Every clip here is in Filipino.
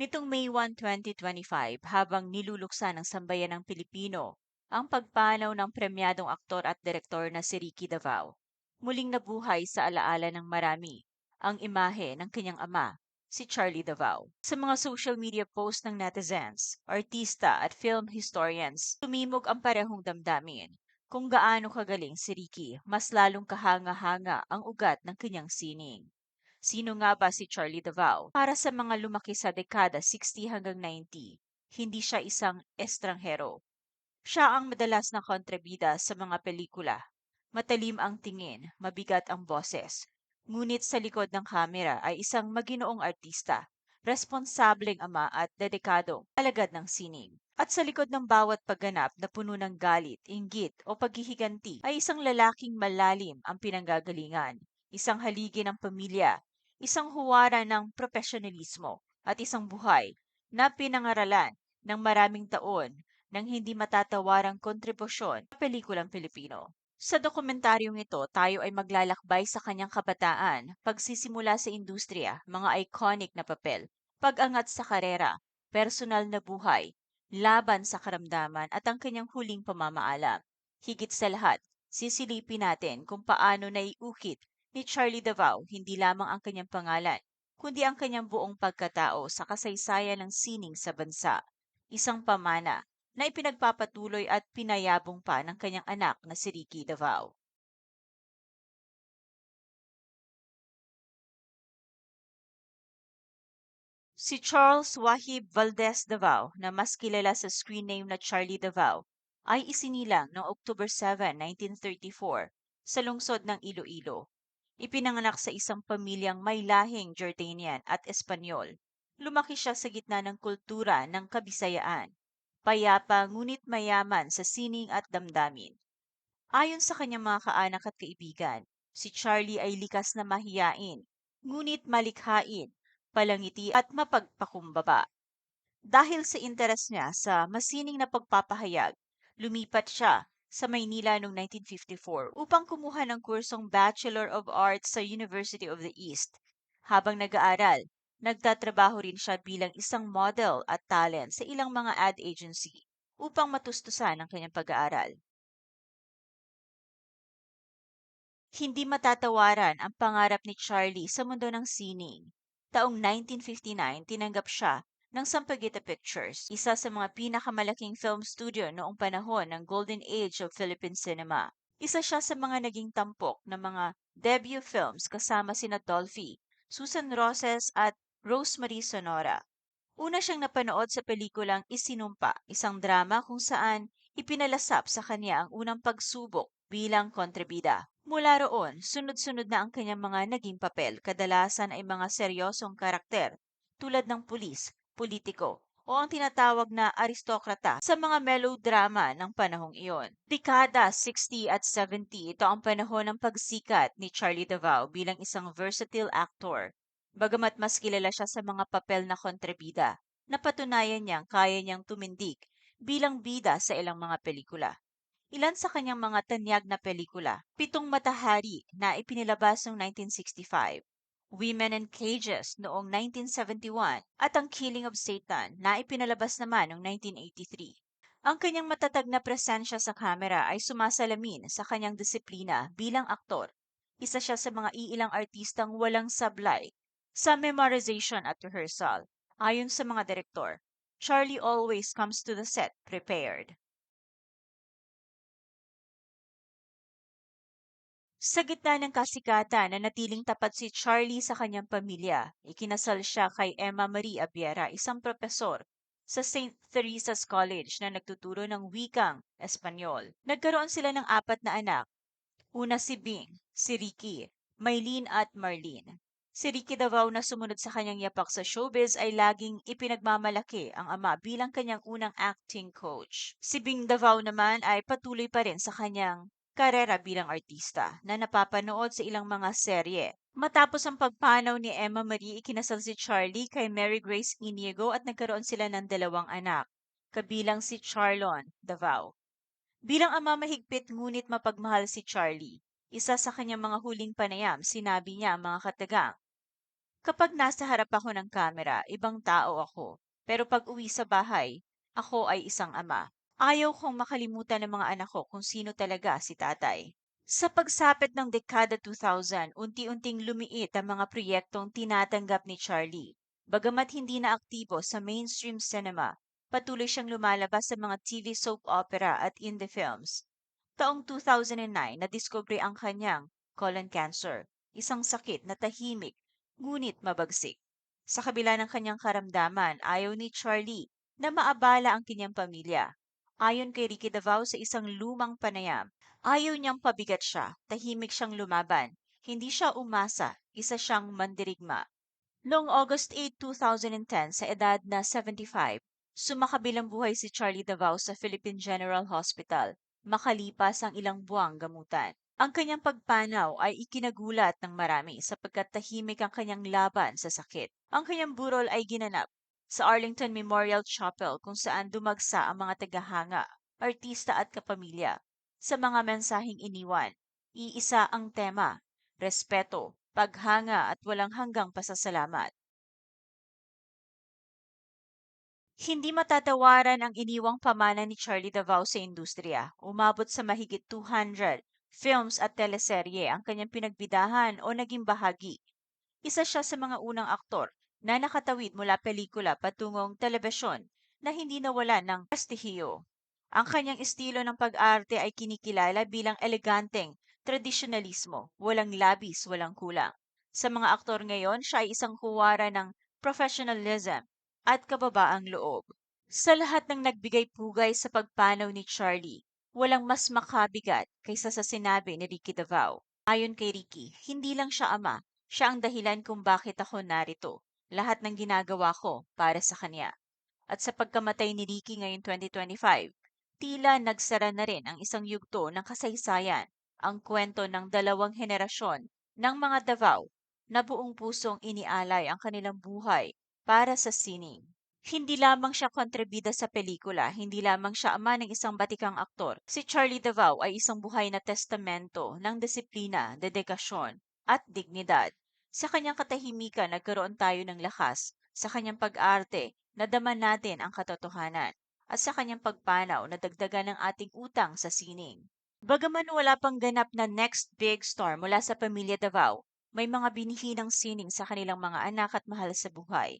Nitong May 1, 2025, habang niluluksa ng sambayanang Pilipino ang pagpanaw ng premyadong aktor at direktor na si Ricky Davao, muling nabuhay sa alaala ng marami ang imahe ng kanyang ama, si Charlie Davao. Sa mga social media posts ng netizens, artista at film historians, tumimog ang parehong damdamin kung gaano kagaling si Ricky, mas lalong kahanga-hanga ang ugat ng kanyang sining. Sino nga ba si Charlie Davao? Para sa mga lumaki sa dekada 60 hanggang 90, hindi siya isang estranghero. Siya ang madalas na kontrabida sa mga pelikula. Matalim ang tingin, mabigat ang boses. Ngunit sa likod ng kamera ay isang maginoong artista, responsableng ama at dedikadong alagad ng sining. At sa likod ng bawat pagganap na puno ng galit, inggit o paghihiganti ay isang lalaking malalim ang pinanggagalingan, isang haligi ng pamilya, isang huwara ng profesionalismo at isang buhay na pinangaralan ng maraming taon ng hindi matatawarang kontribusyon sa pelikulang Pilipino. Sa dokumentaryong ito, tayo ay maglalakbay sa kanyang kabataan, pagsisimula sa industriya, mga iconic na papel, pag-angat sa karera, personal na buhay, laban sa karamdaman at ang kanyang huling pamamaalam. Higit sa lahat, sisilipin natin kung paano naiukit ni Charlie Davao hindi lamang ang kanyang pangalan, kundi ang kanyang buong pagkatao sa kasaysayan ng sining sa bansa. Isang pamana na ipinagpapatuloy at pinayabong pa ng kanyang anak na si Ricky Davao. Si Charles Wahib Valdez Davao, na mas kilala sa screen name na Charlie Davao, ay isinilang noong October 7, 1934 sa lungsod ng Iloilo Ipinanganak sa isang pamilyang may lahing Jordanian at Espanyol. Lumaki siya sa gitna ng kultura ng kabisayaan. Payapa ngunit mayaman sa sining at damdamin. Ayon sa kanyang mga kaanak at kaibigan, si Charlie ay likas na mahiyain, ngunit malikhain, palangiti at mapagpakumbaba. Dahil sa interes niya sa masining na pagpapahayag, lumipat siya sa Maynila noong 1954 upang kumuha ng kursong Bachelor of Arts sa University of the East. Habang nag-aaral, nagtatrabaho rin siya bilang isang model at talent sa ilang mga ad agency upang matustusan ang kanyang pag-aaral. Hindi matatawaran ang pangarap ni Charlie sa mundo ng sining. Taong 1959, tinanggap siya ng Sampaguita Pictures, isa sa mga pinakamalaking film studio noong panahon ng Golden Age of Philippine cinema. Isa siya sa mga naging tampok ng mga debut films kasama sina Dolphy, Susan Roses at Rosemary Sonora. Una siyang napanood sa pelikulang Isinumpa, isang drama kung saan ipinalasap sa kanya ang unang pagsubok bilang kontrabida. Mula roon, sunod-sunod na ang kanyang mga naging papel, kadalasan ay mga seryosong karakter tulad ng pulis, politiko o ang tinatawag na aristokrata sa mga melodrama ng panahong iyon. Dekada 60 at 70, ito ang panahon ng pagsikat ni Charlie Davao bilang isang versatile actor. Bagamat mas kilala siya sa mga papel na kontrabida, napatunayan niyang kaya niyang tumindig bilang bida sa ilang mga pelikula. Ilan sa kanyang mga tanyag na pelikula, Pitong Matahari na ipinilabas noong 1965, Women in Cages noong 1971 at Ang Killing of Satan na ipinalabas naman noong 1983. Ang kanyang matatag na presensya sa kamera ay sumasalamin sa kanyang disiplina bilang aktor. Isa siya sa mga iilang artistang walang sablay sa memorization at rehearsal. Ayon sa mga direktor, Charlie always comes to the set prepared. Sa gitna ng kasikatan, natiling tapat si Charlie sa kanyang pamilya. Ikinasal siya kay Emma Marie Abiera, isang propesor sa St. Teresa's College na nagtuturo ng wikang Espanyol. Nagkaroon sila ng apat na anak. Una si Bing, si Ricky, Maylene at Marlene. Si Ricky Davao na sumunod sa kanyang yapak sa showbiz ay laging ipinagmamalaki ang ama bilang kanyang unang acting coach. Si Bing Davao naman ay patuloy pa rin sa kanyang karera bilang artista na napapanood sa ilang mga serye. Matapos ang pagpanaw ni Emma Marie, ikinasal si Charlie kay Mary Grace Inigo at nagkaroon sila ng dalawang anak, kabilang si Charlon Davao. Bilang ama mahigpit ngunit mapagmahal si Charlie, isa sa kanyang mga huling panayam, sinabi niya ang mga katagang, Kapag nasa harap ako ng kamera, ibang tao ako. Pero pag uwi sa bahay, ako ay isang ama. Ayaw kong makalimutan ng mga anak ko kung sino talaga si tatay. Sa pagsapit ng dekada 2000, unti-unting lumiit ang mga proyektong tinatanggap ni Charlie. Bagamat hindi na aktibo sa mainstream cinema, patuloy siyang lumalabas sa mga TV soap opera at indie films. Taong 2009, nadiskubre ang kanyang colon cancer, isang sakit na tahimik ngunit mabagsik. Sa kabila ng kanyang karamdaman, ayaw ni Charlie na maabala ang kanyang pamilya. Ayon kay Ricky Davao sa isang lumang panayam, ayaw niyang pabigat siya, tahimik siyang lumaban. Hindi siya umasa, isa siyang mandirigma. Noong August 8, 2010, sa edad na 75, sumakabilang buhay si Charlie Davao sa Philippine General Hospital makalipas ang ilang buwang gamutan. Ang kanyang pagpanaw ay ikinagulat ng marami sapagkat tahimik ang kanyang laban sa sakit. Ang kanyang burol ay ginanap sa Arlington Memorial Chapel kung saan dumagsa ang mga tagahanga, artista at kapamilya. Sa mga mensaheng iniwan, iisa ang tema, respeto, paghanga at walang hanggang pasasalamat. Hindi matatawaran ang iniwang pamana ni Charlie Davao sa industriya. Umabot sa mahigit 200 films at teleserye ang kanyang pinagbidahan o naging bahagi. Isa siya sa mga unang aktor na nakatawid mula pelikula patungong telebisyon na hindi nawala ng prestihiyo. Ang kanyang estilo ng pag-arte ay kinikilala bilang eleganteng tradisyonalismo, walang labis, walang kulang. Sa mga aktor ngayon, siya ay isang kuwara ng professionalism at kababaang loob. Sa lahat ng nagbigay pugay sa pagpanaw ni Charlie, walang mas makabigat kaysa sa sinabi ni Ricky Davao. Ayon kay Ricky, hindi lang siya ama, siya ang dahilan kung bakit ako narito. Lahat ng ginagawa ko para sa kanya. At sa pagkamatay ni Ricky ngayong 2025, tila nagsara na rin ang isang yugto ng kasaysayan, ang kwento ng dalawang henerasyon ng mga Davao na buong pusong inialay ang kanilang buhay para sa sining. Hindi lamang siya kontribida sa pelikula, hindi lamang siya ama ng isang batikang aktor. Si Charlie Davao ay isang buhay na testamento ng disiplina, dedikasyon, at dignidad. Sa kanyang katahimikan, nagkaroon tayo ng lakas. Sa kanyang pag-arte, nadama natin ang katotohanan. At sa kanyang pagpanaw, nadagdagan ng ating utang sa sining. Bagaman wala pang ganap na next big star mula sa pamilya Davao, may mga binihinang sining sa kanilang mga anak at mahal sa buhay.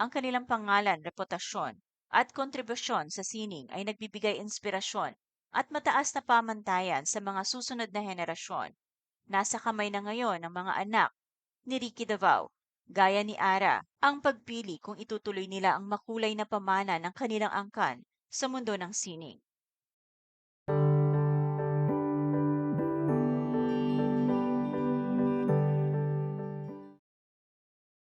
Ang kanilang pangalan, reputasyon, at kontribusyon sa sining ay nagbibigay inspirasyon at mataas na pamantayan sa mga susunod na henerasyon. Nasa kamay na ngayon ng mga anak ni Ricky Davao, gaya ni Ara, ang pagpili kung itutuloy nila ang makulay na pamana ng kanilang angkan sa mundo ng sining.